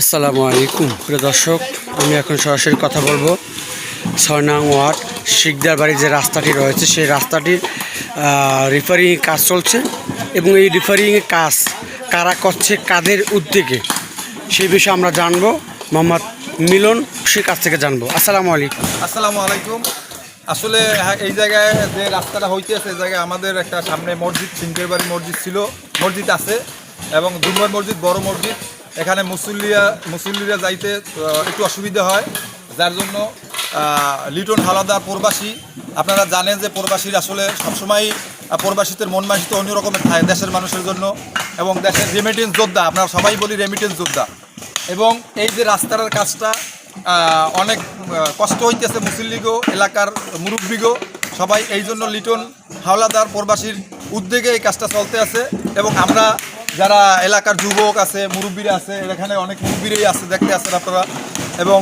আসসালামু আলাইকুম। প্রিয় দর্শক আমি এখন সরাসরি কথা বলব। ছয় ওয়ার্ড শিকদার বাড়ির যে রাস্তাটি রয়েছে সেই রাস্তাটির রিফারিং কাজ চলছে এবং এই রিফারিংয়ের কাজ কারা করছে কাদের উদ্যোগে সেই বিষয়ে আমরা জানব। মোহাম্মদ মিলন সে কাছ থেকে জানব। আসসালামু আলাইকুম। আসসালামু আলাইকুম। আসলে হ্যাঁ, এই জায়গায় যে রাস্তাটা হইতেছে এই জায়গায় আমাদের একটা সামনে মসজিদ সিংকের বাড়ি মসজিদ ছিল। মসজিদ আছে এবং দুম্বার মসজিদ বড় মসজিদ। এখানে মুসল্লিয়া মুসল্লিরা যাইতে একটু অসুবিধা হয়, যার জন্য লিটন হালাদার প্রবাসী। আপনারা জানেন যে প্রবাসীর আসলে সবসময় প্রবাসীদের মন মানসিত অন্য থাকে দেশের মানুষের জন্য এবং দেশের রেমিটেন্স যোদ্ধা, আপনারা সবাই বলি রেমিটেন্স যোদ্ধা। এবং এই যে রাস্তার কাজটা অনেক কষ্ট হইতেছে মুসল্লিগো, এলাকার মুরব্বীগো, সবাই এই জন্য লিটন হাওলাদার প্রবাসীর উদ্যোগে এই কাজটা চলতে আছে এবং আমরা যারা এলাকার যুবক আছে, মুরব্বীরা আছে, এখানে অনেক মুরব্বীরাই আছে, দেখতে আছেন আপনারা। এবং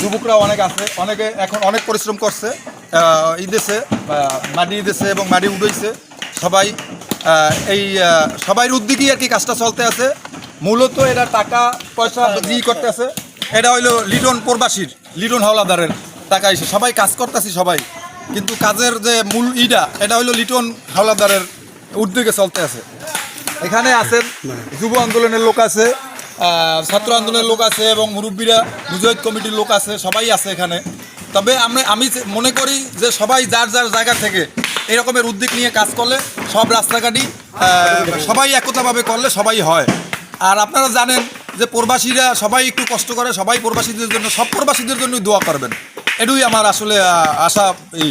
যুবকরাও অনেক আছে, অনেকে এখন অনেক পরিশ্রম করছে ঈদেছে মাটি ঈদেছে এবং মাটি উঠেছে। সবাই এই সবাই উদ্যোগেই আর কি কাজটা চলতে আছে। মূলত এরা টাকা, পয়সা ই করতেছে এটা হইল লিটন প্রবাসীর, লিটন হাওলাদারের টাকা এসে। সবাই কাজ করতেছি, সবাই। কিন্তু কাজের যে মূল ইটা, এটা হইল লিটন হাওলাদারের উদ্যোগে চলতে আছে। এখানে আছেন, যুব আন্দোলনের লোক আছে ছাত্র আন্দোলনের লোক আছে এবং মুরব্বীরা, মুজাহিদ কমিটির লোক আছে, সবাই আছে এখানে। তবে আমি আমি মনে করি যে সবাই যার যার জায়গা থেকে এই রকমের উদ্যোগ নিয়ে কাজ করলে সব রাস্তাঘাটই সবাই একতাভাবে করলে সবাই হয়। আর আপনারা জানেন যে প্রবাসীরা সবাই একটু কষ্ট করে, সবাই প্রবাসীদের জন্য, সব প্রবাসীদের জন্যই দোয়া করবেন। এটুই আমার আসলে আশা, এই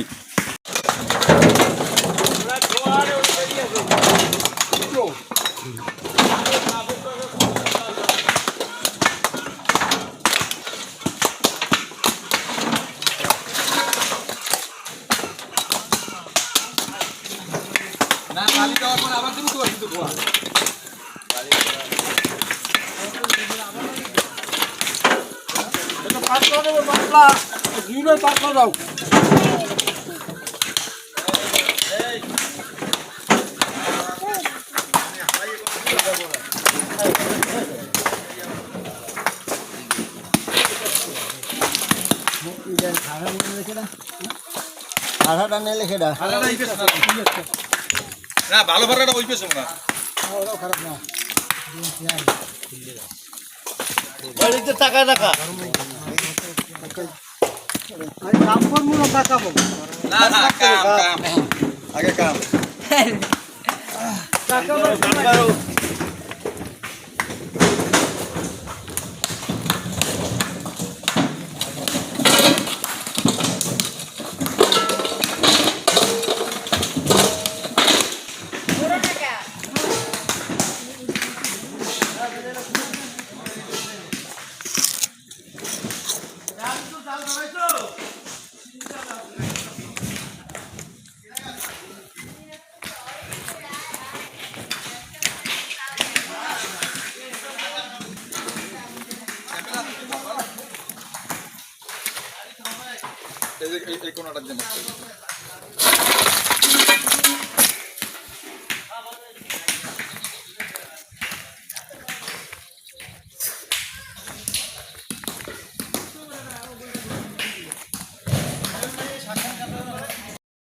না খালি দেওয়ার পর আবার তুমি কিন্তু আঠাটা নিয়ে লিখে দা ভাড়াটা ওই পেছে না। না ভালো ভাড়াটা ওই পেছে না। খারাপ না বাড়িতে টাকা টাকা কাম করব না টাকা না না কাম কাম। আগে কাম। এই এই কোনটার জন্য